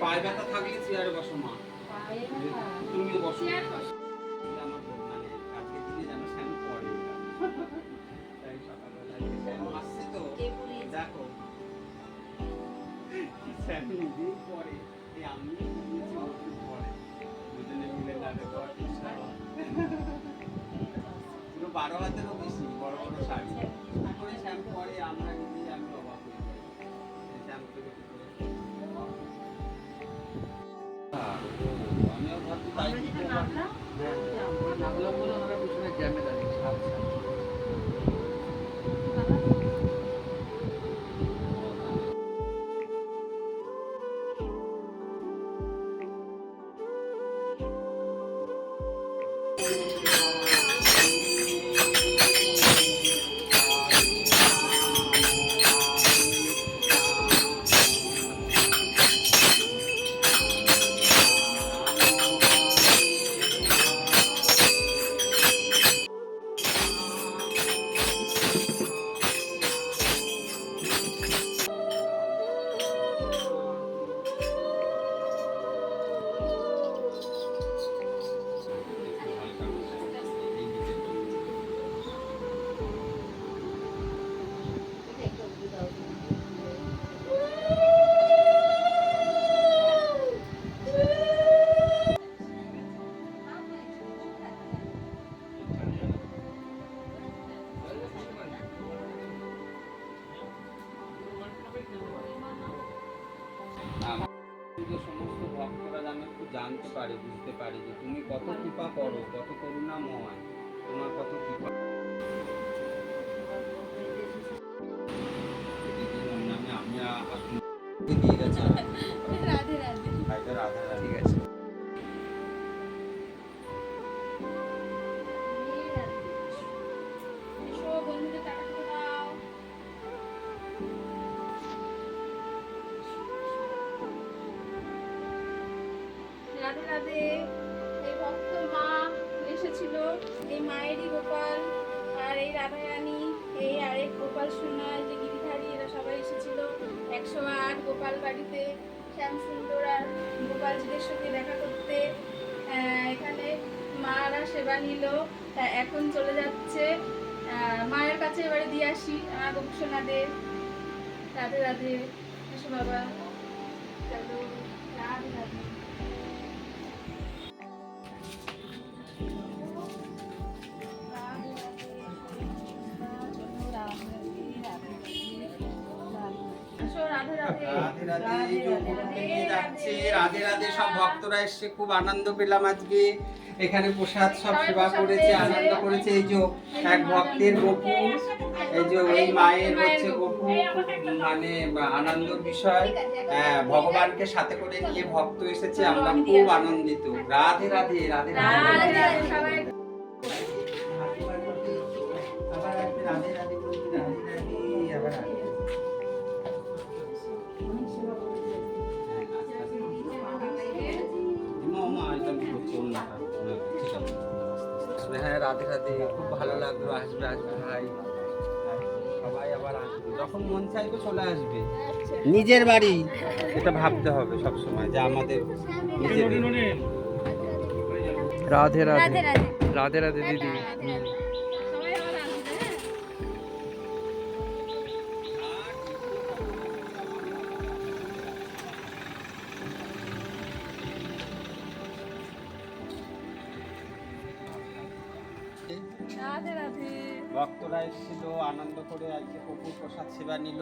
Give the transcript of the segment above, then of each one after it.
পায়ে ব্যথা থাকলে চেয়ারে বসো মা তুমিও বসো আমার মানে আজকে দিনে যেন বারো হাতেরও যে সমস্ত ভক্তরা যেন একটু জানতে পারে, বুঝতে পারে যে তুমি কত কৃপা করো, কত করুণাময়, তোমার কত কৃপা। আমি দিয়ে রাধে এই ভক্ত মা এসেছিল, এই মায়েরই গোপাল আর এই রাধা রানী এই আরেক গোপাল সোনা এই যে গিরিধারী, এরা সবাই এসেছিল। একশো আট গোপাল বাড়িতে শ্যাম সুন্দর আর গোপালজিদের সঙ্গে দেখা করতে এখানে মারা সেবা নিল এখন চলে যাচ্ছে। মায়ের কাছে এবারে দিয়ে আসি আমার গোপসোনাদের। রাধে রাধে বাবা। চলো, রাধে রাধে। রাধে রাধে নিয়ে যাচ্ছে। রাধে রাধে সব ভক্তরা এসে খুব আনন্দ পেলাম আজকে। এখানে প্রসাদ সব সেবা করেছে আনন্দ করেছে। এই যে এক ভক্তের গপু এই যে ওই মায়ের হচ্ছে গপু মানে আনন্দের বিষয়। হ্যাঁ, ভগবানকে সাথে করে নিয়ে ভক্ত এসেছে আমরা খুব আনন্দিত। রাধে রাধে রাধে রাধে। মা, মা, করছি, অন্যটা। ঠিক আছে। হ্যাঁ রাধে রাধে খুব ভালো লাগল আসবে আসবে ভাই সবাই আবার আসবে। যখন মন চাইবে চলে আসবে। নিজের বাড়ি। এটা ভাবতে হবে সব সময় যে আমাদের নিজের রাধে রাধে। রাধে রাধে। রাধে রাধে। দিদি। রাধে রাধে। ভক্তরা এসেছিল আনন্দ করে আজকে প্রভুর প্রসাদ সেবা নিল।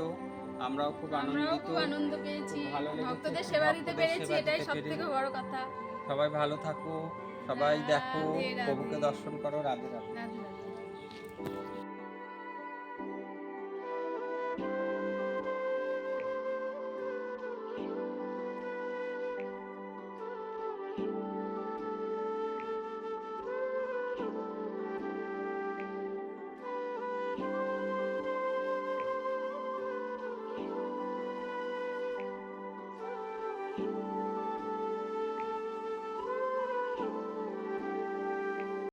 আমরাও খুব আনন্দিত। খুব আনন্দ পেয়েছি। ভালো লেগেছে, ভক্তদের সেবা দিতে পেরেছি এটাই দিতে সব থেকে পেরে। বড় কথা। সবাই ভালো থাকো সবাই দেখো প্রভুকে দর্শন করো রাধে রাধে।